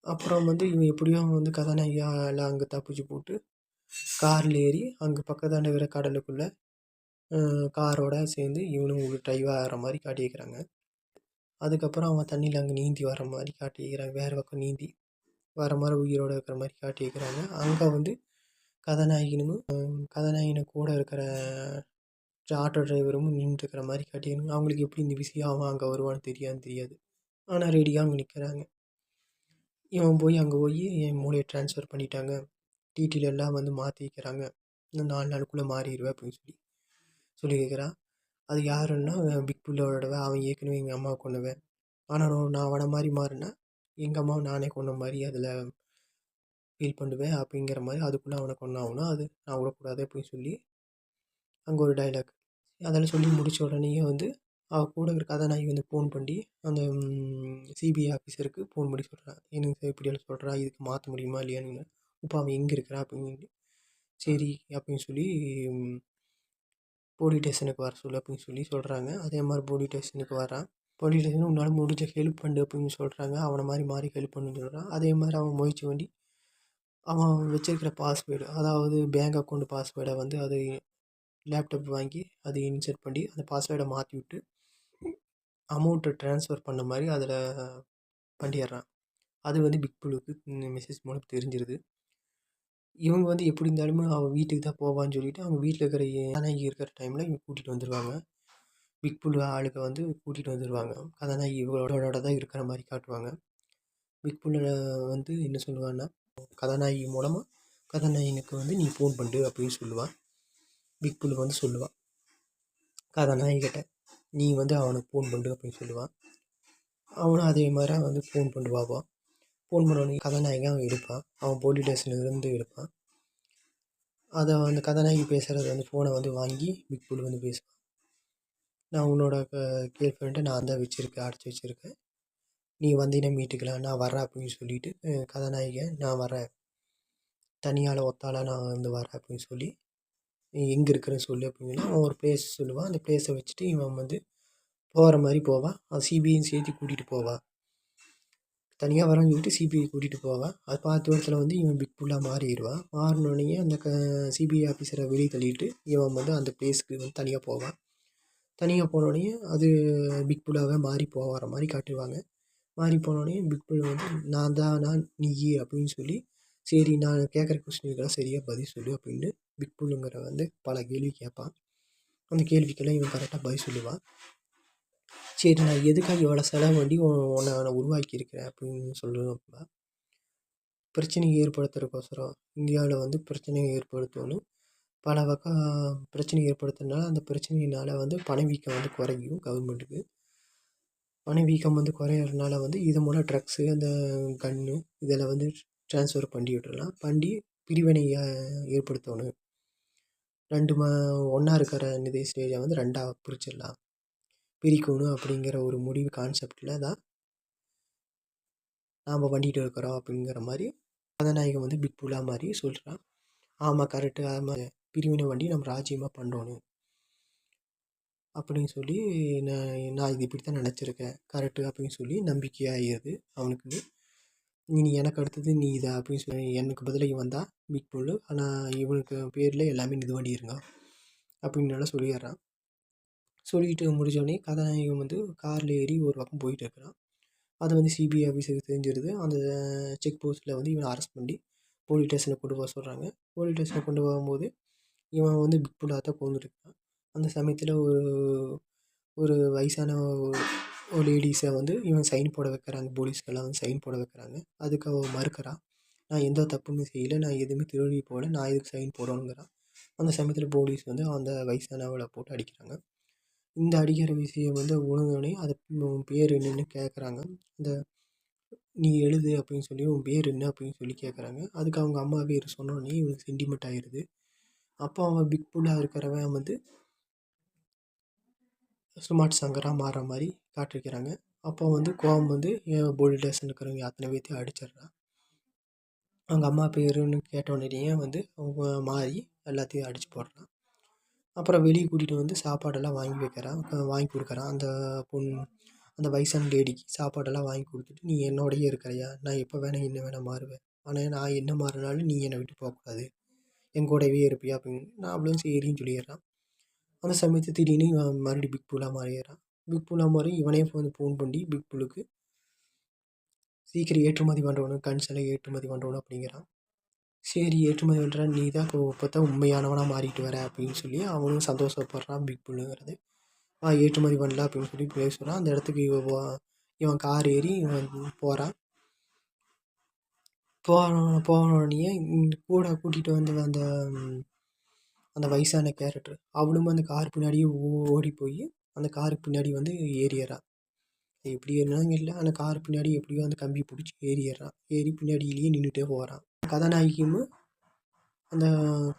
Speaker 1: அப்புறம் வந்து இவன் எப்படியோ அவன் வந்து கதாநாயகி எல்லாம் அங்கே தப்பிச்சு போட்டு காரில் ஏறி அங்கே பக்கத்தாண்ட இருக்கிற கடலுக்குள்ளே காரோட சேர்ந்து இவனும் ஒரு ட்ரைவ் ஆகிற மாதிரி காட்டியிருக்கிறாங்க அதுக்கப்புறம் அவன் தண்ணியில் அங்கே நீந்தி வர மாதிரி காட்டியிருக்கிறாங்க வேறு பக்கம் நீந்தி வர மாதிரி உயிரோடு இருக்கிற மாதிரி காட்டியிருக்கிறாங்க அங்கே வந்து கதாநாயகனும் கதாநாயகன் கூட இருக்கிற ஆட்டோ டிரைவரும் நின்றுருக்கிற மாதிரி காட்டியிருக்காங்க அவங்களுக்கு எப்படி இந்த விஷயம் அவன் அங்கே வருவான்னு தெரியாதுன்னு தெரியாது. ஆனால் ரெடியாக அங்கே நிற்கிறாங்க இவன் போய் அங்கே போய் என் மூளையை ட்ரான்ஸ்ஃபர் பண்ணிட்டாங்க. டிடிலெல்லாம் எல்லாம் வந்து மாற்றிக்கிறாங்க இன்னும் நாலு நாளுக்குள்ளே மாறிடுவேன் அப்படின்னு சொல்லி. சொல்லி கேட்குறான் அது யாருன்னா பிக் புல்லோட அவன் ஏற்கனவே எங்கள் அம்மாவை கொண்டுவேன் ஆனால் நான் அவனை மாதிரி மாறினா எங்கள் அம்மாவை நானே கொண்ட மாதிரி அதில் ஃபீல் பண்ணுவேன் அப்படிங்கிற மாதிரி அதுக்குள்ளே அவனை கொண்டாகணும் அது நான் விடக்கூடாது அப்படின்னு சொல்லி அங்கே ஒரு டைலாக் அதெல்லாம் சொல்லி முடித்த உடனேயே வந்து அவள் கூட இருக்கிற கதாநாயகி வந்து ஃபோன் பண்ணி அந்த சிபிஐ ஆஃபீஸருக்கு ஃபோன் பண்ணி சொல்கிறான் எனக்கு சார் இப்படியெல்லாம் சொல்கிறா இதுக்கு மாற்ற முடியுமா இல்லையான்னு இப்போ அவன் எங்கே இருக்கிறா? அப்படின்னு சரி அப்படின்னு சொல்லி போலீஸ் ஸ்டேஷனுக்கு வர சொல்லு அப்படின்னு சொல்லி சொல்கிறாங்க அதே மாதிரி போலீஸ் ஸ்டேஷனுக்கு வரான் போலீஸ் ஸ்டேஷன் உன்னால் முடிஞ்ச ஹெல்ப் பண்ணு அப்படின்னு சொல்கிறாங்க அவனை மாதிரி மாறி ஹெல்ப் பண்ணுன்னு சொல்கிறான் அதே மாதிரி அவன் முயற்சி வண்டி அவன் வச்சிருக்கிற பாஸ்வேர்டு அதாவது பேங்க் அக்கௌண்ட் பாஸ்வேர்டை வந்து அது லேப்டாப் வாங்கி அது இன்சர்ட் பண்ணி அந்த பாஸ்வேர்டை மாற்றி விட்டு அமௌண்ட்டை ட்ரான்ஸ்ஃபர் பண்ண மாதிரி அதில் பண்ணிடுறான். அது வந்து பிக் புளுக்கு மெசேஜ் மூலம் தெரிஞ்சிருது. இவங்க வந்து எப்படி இருந்தாலுமே அவன் வீட்டுக்கு தான் போவான்னு சொல்லிட்டு அவங்க வீட்டில் இருக்கிற கதாநாயகி இருக்கிற டைமில் இவங்க கூட்டிகிட்டு வந்துடுவாங்க பிக் புல் ஆளுக்க வந்து கூட்டிகிட்டு வந்துடுவாங்க கதாநாயகி இவங்களோட தான் இருக்கிற மாதிரி காட்டுவாங்க. பிக் புல்லில் வந்து என்ன சொல்லுவான்னா கதாநாயகி மூலமாக கதாநாயகனுக்கு வந்து நீ ஃபோன் பண்ணு அப்படின்னு சொல்லுவான் பிக் புல் வந்து சொல்லுவான் கதாநாயகிட்ட நீ வந்து அவனுக்கு ஃபோன் பண்ணு அப்படின்னு சொல்லுவான் அவனும் அதே மாதிரி வந்து ஃபோன் பண்ணி ஃபோன் பண்ணோடனே கதாநாயகன் அவன் எடுப்பான் அவன் போலீஸ் ஸ்டேஷனில் இருந்து எடுப்பான். அதை அந்த கதாநாயகி பேசுகிறது வந்து ஃபோனை வந்து வாங்கி பிக் புல் வந்து பேசுவான். நான் உன்னோட க கேர்ள் ஃப்ரெண்டை நான் தான் வச்சுருக்கேன் அடைச்சி வச்சுருக்கேன். நீ வந்தீங்கன்னா மீட்டுக்கலாம் நான் வரேன் அப்படின்னு சொல்லிட்டு கதாநாயகன் நான் வரேன் தனியால் ஒத்தால நான் வந்து வரேன் அப்படின்னு சொல்லி நீ எங்கே இருக்கிறேன்னு சொல்லு அப்படின்னா அவன் ஒரு பிளேஸ் சொல்லுவான். அந்த பிளேஸை வச்சுட்டு இவன் வந்து போகிற மாதிரி போவான் அவன் சிபிஐன்னு சேர்த்து கூட்டிகிட்டு போவான் தனியாக வரேன்னு சொல்லிட்டு சிபிஐ கூட்டிகிட்டு போவேன் அது பார்த்த தூரத்தில் வந்து இவன் பிக் புல்லாக மாறிடுவான் மாறினோடனே அந்த க சிபிஐ ஆஃபீஸரை வெளியே தள்ளிட்டு இவன் வந்து அந்த பிளேஸ்க்கு வந்து தனியாக போவான் தனியாக போனோடனே அது பிக் புல்லாகவே மாறி போகிற மாதிரி காட்டுவாங்க மாறி போனோடனே பிக் புல் வந்து நான் தான் நான் நீ அப்படின்னு சொல்லி சரி நான் கேட்குற கொஸ்டினுக்கெல்லாம் சரியாக பதில் சொல்லு அப்படின்னு பிக் புல்லுங்கிற வந்து பல கேள்வி கேட்பான். அந்த கேள்விக்கெல்லாம் இவன் கரெக்டாக பதில் சொல்லுவான் சரி நான் எதுக்காக இவ்வளோ செலவு பண்ணி உன்னை நான் உருவாக்கியிருக்கிறேன் அப்படின்னு சொல்லுவேன் பிரச்சனையை ஏற்படுத்துறதுக்கோசரம் இந்தியாவில் வந்து பிரச்சனையை ஏற்படுத்தணும். பல பக்கம் பிரச்சனை ஏற்படுத்துறதுனால அந்த பிரச்சனையினால் வந்து பணவீக்கம் வந்து குறையும் கவர்மெண்ட்டுக்கு பணவீக்கம் வந்து குறையறதுனால வந்து இது மூலம் ட்ரக்ஸு அந்த கன்னு இதில் வந்து ட்ரான்ஸ்ஃபர் பண்ணி விட்டுடலாம் பண்ணி பிரிவினையை ஏற்படுத்தணும். ரெண்டு ம ஒன்றா இருக்கிற நிதி ஸ்டேஜை வந்து ரெண்டாக பிரிச்சிடலாம். பிரிக்கணும் அப்படிங்கிற ஒரு முடிவு கான்செப்டில் தான் நாம் பண்ணிகிட்டு இருக்கிறோம் அப்படிங்கிற மாதிரி கதாநாயகன் வந்து பிக் புல்லா மாதிரி சொல்கிறான் ஆமாம் கரெக்டு ஆமாம் பிரிவினை வண்டி நம்ம ராஜ்யமாக பண்ணணும் அப்படின்னு சொல்லி நான் நான் இது இப்படி தான் நினச்சிருக்கேன். கரெக்டு அப்படின்னு சொல்லி நம்பிக்கையாகிடுது அவனுக்கு. நீ எனக்கு அடுத்தது நீ இதை அப்படின்னு சொல்லி எனக்கு பதிலாக வந்தால் பிக் புல்லு ஆனால் இவனுக்கு பேரில் எல்லாமே இது பண்ணிடுங்க அப்படின்னு சொல்லிடுறான். சொல்லிட்டு முடிஞ்சோடனே கதாநாயகன் வந்து காரில் ஏறி ஒரு பக்கம் போயிட்டு இருக்கிறான். அது வந்து சிபிஐ ஆஃபீஸருக்கு தெரிஞ்சிருது. அந்த செக் போஸ்ட்டில் வந்து இவனை அரெஸ்ட் பண்ணி போலீஸ் ஸ்டேஷனுக்கு கொண்டு போக சொல்கிறாங்க போலீஸ் ஸ்டேஷனுக்கு கொண்டு போகும்போது இவன் வந்து பிக் புல்லாக தான் கொண்டுருக்கான் அந்த சமயத்தில் ஒரு ஒரு வயசான ஒரு- ஒரு லேடிஸை வந்து இவன் சைன் போட வைக்கிறாங்க. போலீஸ்க்கெல்லாம் வந்து சைன் போட வைக்கிறாங்க. அதுக்கு அவள் மறுக்கிறான். நான் எந்த தப்புமே செய்யலை. நான் எதுவுமே திருடி போகல நான் எதுக்கு சைன் போடணுங்கிறான். அந்த சமயத்தில் போலீஸ் வந்து அந்த வயசானவளை போட்டு அடிக்கிறாங்க. இந்த அடிக்கிற விஷயம் வந்து உணர்ந்தோடனே அது உன் பேர் என்னென்னு கேட்குறாங்க. இந்த நீ எழுது அப்படின்னு சொல்லி உன் பேர் என்ன அப்படின்னு சொல்லி கேட்குறாங்க. அதுக்கு அவங்க அம்மா பேர் சொன்னோடனே இவனுக்கு சென்டிமெண்ட் ஆயிடுது. அப்போ அவன் பிக் புல்லாக இருக்கிறவன் வந்து ஸ்மார்ட் சங்கராக மாற மாதிரி காட்டிருக்கிறாங்க அப்போ வந்து கோவம் வந்து ஏன் ஸ்டேஷன் இருக்கிறவங்க அத்தனை பேர்த்தையும் அடிச்சிடுறான் அவங்க அம்மா பேருன்னு கேட்டோடனேயே வந்து அவங்க மாறி எல்லாத்தையும் அடிச்சு போடுறான். அப்புறம் வெளியே கூட்டிகிட்டு வந்து சாப்பாடெல்லாம் வாங்கி வைக்கிறான். வாங்கி கொடுக்குறான். அந்த பொண் அந்த வயசான லேடிக்கு சாப்பாடெல்லாம் வாங்கி கொடுத்துட்டு நீ என்னோடையே இருக்கிறியா? நான் எப்போ வேணால் என்ன வேணால் மாறுவேன். ஆனால் நான் என்ன மாறினாலும் நீ என்னை விட்டு போகக்கூடாது. என் கூடவே இருப்பியா? அப்படின்னு. நான் அவளும் சரின்னு சொல்லிடுறான். அந்த சமயத்தில் திடீர்னு இவன் மறுபடியும் பிக் புல்லாக மாறிடுறான். பிக் புல்லாக மாறி இவனே வந்து ஃபோன் பண்ணி பிக் புல்லுக்கு சீக்கிரம் ஏற்றுமதி பண்ணுறவனு கன்சலை ஏற்றுமதி பண்ணுறவனு அப்படிங்கிறான். சரி ஏற்றுமதி பண்ணுற நீ தான் இப்போ இப்போ உண்மையானவனாக மாறிட்டு வர அப்படின்னு சொல்லி அவனும் சந்தோஷப்படுறான் பிக் புல்லுங்கிறது ஆ ஏற்றுமதி பண்ணல அப்படின்னு சொல்லி பேசுகிறான் அந்த இடத்துக்கு இவன் இவன் கார் ஏறி இவன் போகிறான் போன போனோடனே கூட கூட்டிகிட்டு வந்து அந்த அந்த வயசான கேரக்டர் அவளும் அந்த கார் பின்னாடியே ஓ- ஓடி போய் அந்த காருக்கு பின்னாடி வந்து ஏறிடுறான். எப்படி ஏறினாங்க இல்லை. ஆனால் கார் பின்னாடி எப்படியோ அந்த கம்பி பிடிச்சி ஏறிடுறான் ஏறி பின்னாடியிலேயே நின்றுட்டே போகிறான் கதாநாயகியும் அந்த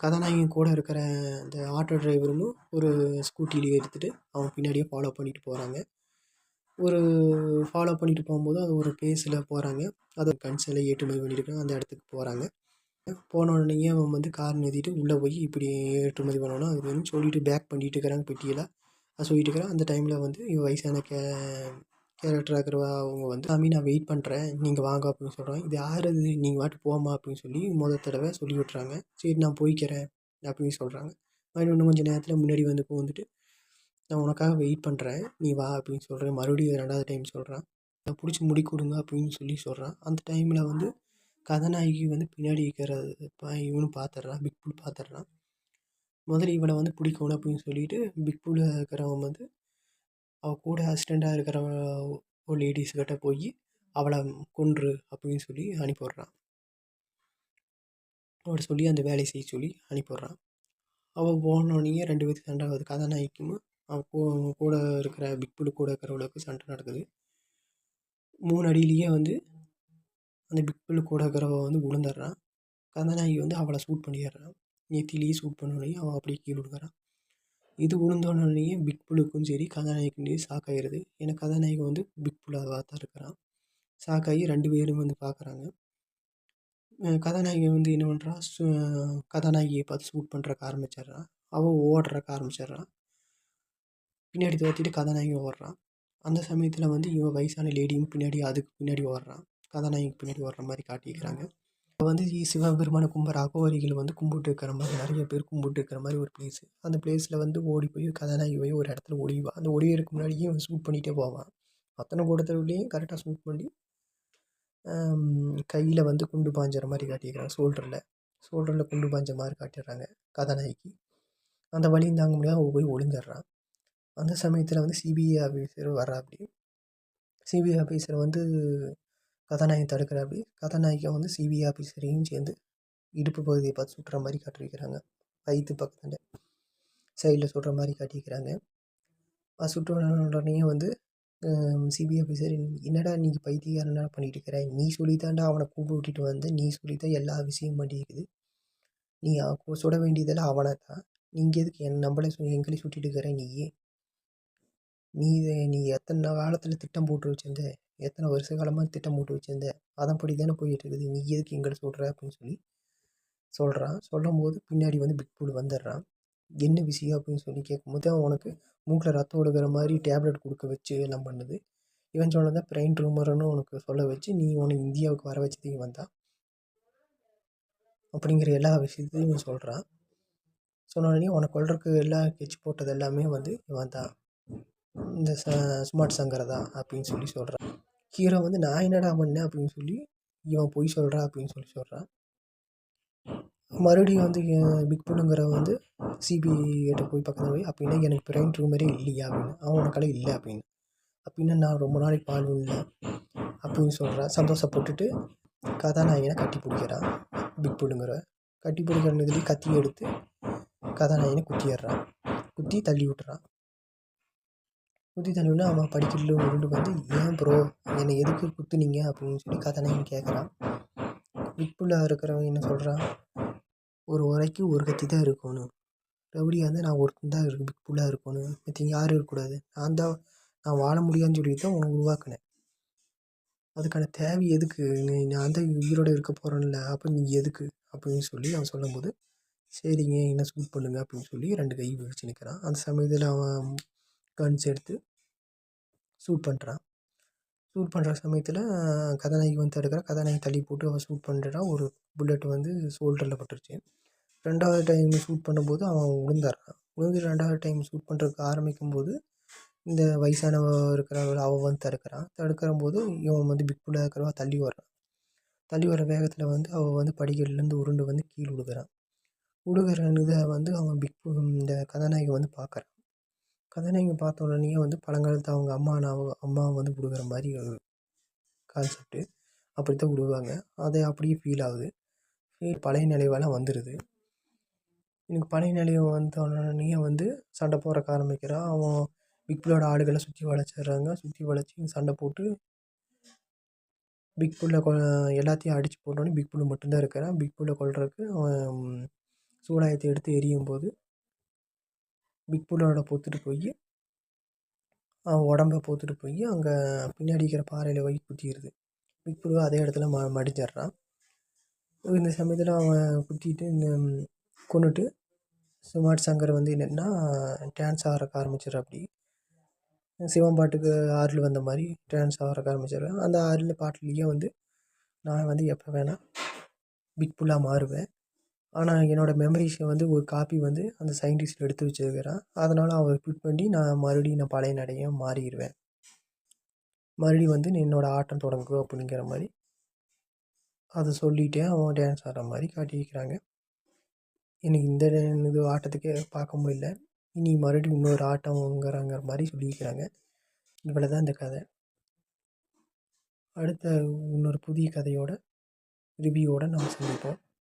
Speaker 1: கதாநாயகன் கூட இருக்கிற அந்த ஆட்டோ டிரைவரும் ஒரு ஸ்கூட்டியில் எடுத்துகிட்டு அவன் பின்னாடியே ஃபாலோ பண்ணிட்டு போகிறாங்க ஒரு ஃபாலோ பண்ணிட்டு போகும்போது அது ஒரு பிளேஸில் போகிறாங்க அதை கன்சில் ஏற்றுமதி பண்ணியிருக்காங்க. அந்த இடத்துக்கு போகிறாங்க போன உடனேயே அவன் வந்து கார் நிறுத்திட்டு உள்ளே போய் இப்படி ஏற்றுமதி பண்ணணும் அது வந்து சொல்லிட்டு பேக் பண்ணிட்டு இருக்கிறாங்க பெட்டியில். அதை சொல்லிட்டு இருக்கிறான். அந்த டைமில் வந்து வயசான கே கேரக்டராக இருக்கிறவ அவங்க வந்து சாமி நான் வெயிட் பண்ணுறேன் நீங்கள் வாங்க அப்படின்னு சொல்கிறாங்க இது யார் இது நீங்கள் வாட்டு போமா அப்படின்னு சொல்லி முதல் தடவை சொல்லி விட்றாங்க சரி நான் போய்க்கிறேன் அப்படின்னு சொல்கிறாங்க மறுபடியும் இன்னும் கொஞ்சம் நேரத்தில் முன்னாடி வந்து வந்துட்டு நான் உனக்காக வெயிட் பண்ணுறேன் நீ வா அப்படின்னு சொல்கிறேன் மறுபடியும் ரெண்டாவது டைம் சொல்கிறான் நான் பிடிச்சி முடி கொடுங்க அப்படின்னு சொல்லி சொல்கிறான் அந்த டைமில் வந்து கதாநாயகி வந்து பின்னாடி இருக்கிறது ப- இவனும் பார்த்துட்றான் பிக் புல் பார்த்துட்றான் முதல்ல இவனை வந்து பிடிக்கணும் அப்படின்னு சொல்லிட்டு பிக் புல்ல இருக்கிறவன் வந்து அவள் கூட அசிஸ்டண்ட்டாக இருக்கிற ஒரு லேடிஸ்கிட்ட போய் அவளை கொன்று அப்படின்னு சொல்லி அனுப்பிவிட்றான். அவட்ட சொல்லி அந்த வேலையை செய்ய சொல்லி அனுப்பிவிட்றான். அவள் போனோடனே ரெண்டு பேருக்கு சண்டை ஆகுது கதாநாயகிக்கும் அவள் கூ கூட இருக்கிற பிக் புல் கூட இருக்கிறவளுக்கு சண்டை நடக்குது. மூணு அடியிலேயே வந்து அந்த பிக் கூட இருக்கிறவ வந்து விழுந்துடுறான் கதாநாயகி வந்து அவளை சூட் பண்ணிடுறான். நெத்திலேயே சூட் பண்ணோடனே அவன் அப்படியே கீழே விழுகுறான் இது உழுந்தோடனேயே பிக் புலுக்கும் சரி கதாநாயகிக்கும் சரி ஷாக் ஆகிடுது ஏன்னா கதாநாயகன் வந்து பிக் புல்லாக தான் இருக்கிறான். ஷாக் ஆகி ரெண்டு பேரும் வந்து பார்க்குறாங்க கதாநாயகி வந்து என்ன பண்ணுறா சு கதாநாயகியை பார்த்து ஷூட் பண்ணுறக்க ஆரம்பிச்சிடுறான் அவள் ஓடுறக்க ஆரம்பிச்சிடுறான் பின்னாடி தோத்திட்டு கதாநாயகி ஓடுறான். அந்த சமயத்தில் வந்து இவன் வயசான லேடியும் பின்னாடி அதுக்கு பின்னாடி ஓடுறான். கதாநாயகிக்கு பின்னாடி ஓடுற மாதிரி காட்டிக்கிறாங்க இப்போ வந்து சிவபெருமான கும்பிட்ற அகோரிகள் வந்து கும்பிட்டு இருக்கிற மாதிரி நிறைய பேர் கும்பிட்டு இருக்கிற மாதிரி ஒரு பிளேஸ் அந்த பிளேஸில் வந்து ஓடி போய் கதாநாயகி போய் ஒரு இடத்துல ஒளிவா அந்த ஒளியறதுக்கு முன்னாடியே அவன் ஷூட் பண்ணிகிட்டே போவான். அத்தனை கூட்டத்துலேயும் கரெக்டாக ஷூட் பண்ணி கையில் வந்து குண்டு பாஞ்சுற மாதிரி காட்டியிருக்காங்க ஷோல்டரில் ஷோல்டரில் குண்டு பாஞ்ச மாதிரி காட்டிடுறாங்க கதாநாயகி. அந்த வழியும் தாங்க முடியாது போய் ஒளிஞ்சிடுறான். அந்த சமயத்தில் வந்து சிபிஐ ஆஃபீஸர் வர்றாப்படி சிபிஐ ஆஃபீஸர் வந்து கதாநாயகன் தடுக்கிறாப்படி கதாநாயகி வந்து சிபிஐ ஆஃபீஸரையும் சேர்ந்து இடுப்பு பகுதியை பார்த்து சுட்டுற மாதிரி காட்டியிருக்கிறாங்க வயிற்று பக்கத்தில். சைடில் சுடுற மாதிரி காட்டியிருக்கிறாங்க அது உடனே வந்து சிபிஐ ஆஃபீஸர் என்னடா நீங்கள் பைத்தியக்காரனா பண்ணிகிட்டு இருக்கிற? நீ சொல்லித்தாண்டா அவனை கூப்பிட்டு விட்டுட்டு வந்து. நீ சொல்லித்தான் எல்லா விஷயமும் பண்ணியிருக்குது நீ சுட வேண்டியதெல்லாம் அவனை தான் நீங்கள் எதுக்கு என் நம்மளே எங்களையும் சுட்டிட்டு இருக்கிற நீ நீ நீ எத்தனை காலத்தில் திட்டம் போட்டு வச்சிருந்த? எத்தனை வருஷ காலமாக திட்டம் போட்டு வச்சிருந்த? அதன்படி தானே போயிட்டுருக்குது. நீ எதுக்கு எங்களை சொல்கிற அப்படின்னு சொல்லி சொல்கிறான் சொல்லும் போது பின்னாடி வந்து பிக் புல் வந்துடுறான். என்ன விஷயம் அப்படின்னு சொல்லி கேட்கும்போது உனக்கு மூக்கில் ரத்தம் ஒடுக்கிற மாதிரி டேப்லெட் கொடுக்க வச்சு எல்லாம் பண்ணுது. இவன் சொன்னதை பிரெயின் ட்ரூமர்னு உனக்கு சொல்ல வச்சு நீ உனக்கு இந்தியாவுக்கு வர வச்சதுக்கு வந்தான். அப்படிங்கிற எல்லா விஷயத்தையும் இவன் சொல்கிறான் சொன்னோடனே உனக்கு கொள்றதுக்கு எல்லாம் கெச்சு போட்டது எல்லாமே வந்து இவன் தான். இந்த ச ஸ்மார்ட் சங்கர் தான் அப்படின்னு சொல்லி சொல்கிறான் ஹீரோ வந்து நான் என்னடா பண்ணேன்? அப்படின்னு சொல்லி இவன் பொய் சொல்கிறான் அப்படின்னு சொல்லி சொல்கிறான் மறுபடியும் வந்து பிக் புல்லுங்கிற வந்து சிபிஐட்ட போய் பக்கத்தில் போய் அப்படின்னா எனக்கு பிரெயின் மாதிரி இல்லையா? அப்படின்னு. அவன் கடை இல்லை அப்படின்னு. அப்படின்னா நான் ரொம்ப நாளைக்கு பால் இல்லை அப்படின்னு சொல்கிறான் சந்தோஷப்பட்டுட்டு கதாநாயகனை கட்டி பிடிக்கிறான் பிக் புல்லுங்கிற கட்டி பிடிக்கிற இதுலேயும் கத்தி எடுத்து கதாநாயகனை குத்திடுறான் குத்தி தள்ளி விட்டுறான் குத்தி தள்ளிவிட்டா அவன் படிக்கட்டில் உருண்டு வந்து ஏன் ப்ரோ என்னை எதுக்கு குத்துனீங்க? அப்படின்னு சொல்லி கதாநாயகன் கேட்குறான் பிக்புல்லாக இருக்கிறவன் என்ன சொல்கிறான் ஒரு உரைக்கு ஒரு கத்தி தான் இருக்கணும். ரவுடியாக இருந்தால் நான் ஒருத்தன் தான் இருக்கு பிக்புல்லாக இருக்கணும். மற்ற யாரும் இருக்கக்கூடாது. நான் தான் நான் வாழ முடியாதுன்னு சொல்லி தான் உன்னை உருவாக்கினேன். அதுக்கான தேவை எதுக்கு? நீ நான் தான் உயிரோடு இருக்க போகிறேன்ல அப்போ நீ எதுக்கு? அப்படின்னு சொல்லி அவன் சொல்லும்போது சரிங்க என்ன சூட் பண்ணுங்க அப்படின்னு சொல்லி ரெண்டு கை வச்சு நிற்கிறான் அந்த சமயத்தில் அவன் கன்ஸ் எடுத்து ஷூட் பண்ணுறான் ஷூட் பண்ணுற சமயத்தில் கதாநாயகி வந்து தடுக்கிறா. கதாநாயகி தள்ளி போட்டு அவன் ஷூட் பண்ணுறா ஒரு புல்லெட் வந்து ஷோல்டரில் பட்டுருச்சு. ரெண்டாவது டைம் ஷூட் பண்ணும்போது அவன் விழுந்துடுறான் விழுந்து ரெண்டாவது டைம் ஷூட் பண்ணுறதுக்கு ஆரம்பிக்கும்போது இந்த வயசானவ இருக்கிறவள் அவள் வந்து தடுக்கிறான். தடுக்கிற போது இவன் வந்து பிக் புல்லாக இருக்கிறவா தள்ளி வர்றான் தள்ளி வர வேகத்தில் வந்து அவள் வந்து படிக்கட்டுலேருந்து உருண்டு வந்து கீழே விழுகுறான் விழுகுற இதை வந்து அவன் பிக் இந்த கதாநாயகி வந்து பார்க்குறான் கதாநாயகி பார்த்த உடனேயே வந்து பழங்காலத்து அவங்க அம்மா நான் அம்மா வந்து கொடுக்குற மாதிரி ஒரு கான்செப்ட்டு அப்படி தான் விடுவாங்க அதை அப்படியே ஃபீல் ஆகுது. ஃபீல் பழைய நினைவெல்லாம் வந்துடுது எனக்கு பழைய நினைவு வந்த உடனேயே வந்து சண்டை போடுறக்கு ஆரம்பிக்கிறான் அவன் பிக் புல்லோட ஆடுகளை சுற்றி வளைச்சிடுறாங்க சுற்றி வளைச்சி சண்டை போட்டு பிக் புல்லை கொ எல்லாத்தையும் அடித்து போட்டோன்னே பிக் புல்லு மட்டும்தான் இருக்கிறான். பிக் புல்லை கொள்றதுக்கு அவன் சூடாயத்தை எடுத்து எரியும் போது பிக் புல்லோட பொத்துட்டு போய் அவன் உடம்ப பொத்துட்டு போய் அங்கே பின்னாடி இருக்கிற பாறையில் போய் குத்திடுது பிக் புல்லு அதே இடத்துல ம மடிஞ்சிடுறான். இந்த சமயத்தில் அவன் குத்திட்டு இந்த கொன்னுட்டு சுமார்ட் சங்கர் வந்து என்னென்னா டான்ஸ் ஆடுறக்கு ஆரம்பிச்சிடுறாப்படி சிவன் பாட்டுக்கு ஆறில் வந்த மாதிரி டான்ஸ் ஆடுறக்க ஆரம்பிச்சிடுறான். அந்த ஆறில் பாட்டுலேயே வந்து நான் வந்து எப்போ வேணால் பிக் புல்லாக மாறுவேன். ஆனால் என்னோடய மெமரிஸை வந்து ஒரு காப்பி வந்து அந்த சயின்டிஸ்ட் எடுத்து வச்சிருக்கிறான். அதனால் அவன் ஃபிட் பண்ணி நான் மறுபடியும் நான் பழைய நடையாக மாறிடுவேன். மறுபடியும் வந்து என்னோடய ஆட்டம் தொடங்கும் அப்படிங்கிற மாதிரி. அதை சொல்லிவிட்டு அவன் டான்ஸ் ஆடுற மாதிரி காட்டியிருக்கிறாங்க எனக்கு இந்த இது ஆட்டத்துக்கே பார்க்க முடியல. இனி மறுபடியும் இன்னொரு ஆட்டம்ங்கிறாங்கிற மாதிரி சொல்லியிருக்கிறாங்க இவ்வளோ தான் இந்த கதை. அடுத்த இன்னொரு புதிய கதையோட ரிவ்யூவோடு நம்ம சந்திப்போம்.